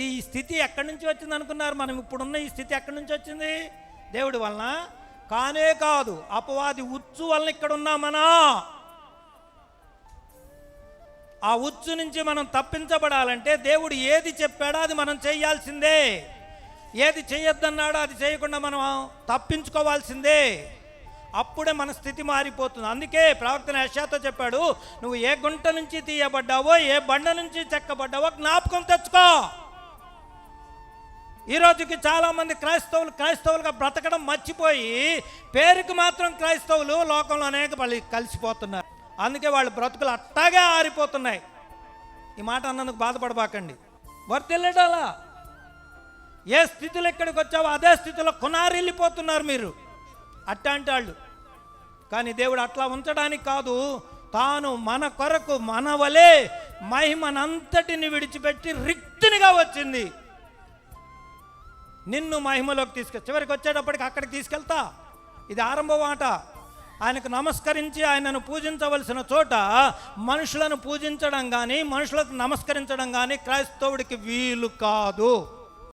ఈ స్థితి ఎక్కడి నుంచి వచ్చింది అనుకున్నారు? మనం ఇప్పుడున్న ఈ స్థితి ఎక్కడి నుంచి వచ్చింది? దేవుడి వలన? కానే కాదు అపవాది ఉచ్చు వలన ఇక్కడ ఉన్నామనా ఆ ఉచ్చు నుంచి మనం తప్పించబడాలంటే దేవుడు ఏది చెప్పాడో అది మనం చేయాల్సిందే. ఏది చేయొద్దన్నాడో అది చేయకుండా మనం తప్పించుకోవాల్సిందే. అప్పుడే మన స్థితి మారిపోతుంది. అందుకే ప్రవక్తన యశాతో చెప్పాడు నువ్వు ఏ గుంట నుంచి తీయబడ్డావో ఏ బండ నుంచి చెక్కబడ్డావో జ్ఞాపకం తెచ్చుకో. ఈ రోజుకి చాలామంది క్రైస్తవులు క్రైస్తవులుగా బ్రతకడం మర్చిపోయి పేరుకి మాత్రం క్రైస్తవులు లోకంలో అనేక వాళ్ళు కలిసిపోతున్నారు. అందుకే వాళ్ళ బ్రతుకులు అట్టాగే ఆరిపోతున్నాయి. ఈ మాట అన్నందుకు బాధపడబాకండి. వర్తిల్లడాలా? ఏ స్థితిలో ఇక్కడికి వచ్చావో అదే స్థితిలో కొనారిల్లిపోతున్నారు మీరు. అట్టాంటి వాళ్ళు. కానీ దేవుడు అట్లా ఉంచడానికి కాదు. తాను మన కొరకు మన వలే మహిమనంతటిని విడిచిపెట్టి రిక్తినిగా వచ్చింది. నిన్ను మహిమలోకి తీసుకెళ్ చివరికి వచ్చేటప్పటికి అక్కడికి తీసుకెళ్తా. ఇది ఆరంభ మాట ఆయనకు నమస్కరించి ఆయనను పూజించవలసిన చోట మనుషులను పూజించడం కానీ మనుషులకు నమస్కరించడం కానీ క్రైస్తవుడికి వీలు కాదు.